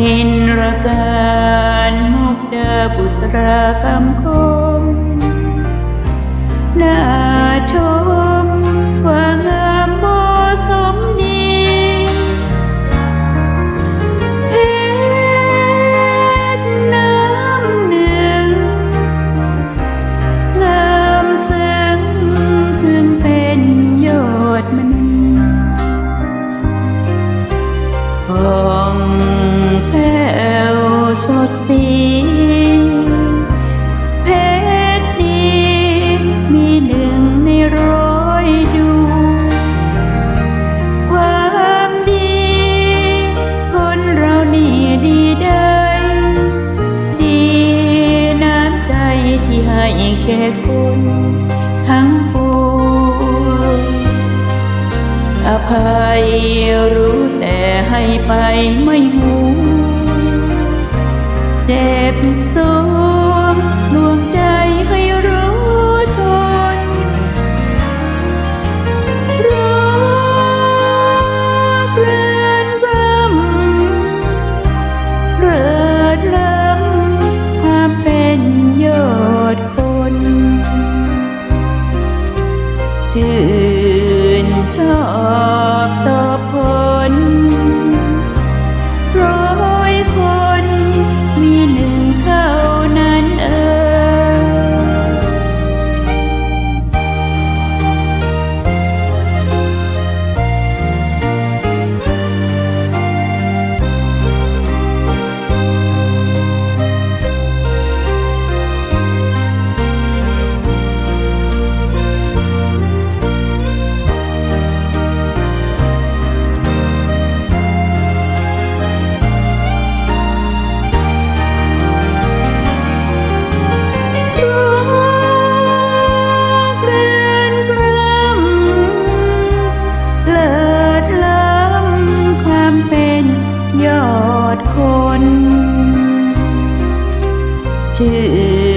นินรการมุกดาบุษรากรรมคมนาชมว่างามเมสมนีเพชรน้ำหนึ่งงามซึ้งพึงเป็นยอดมณีอง แก่คนทั้งปวงอภัยรู้แต่ให้ไปไม่หูเจ็บสวงดวงใจให้รู้ทนรักเรือนรำเริดล้ำความเป็นยอด คน to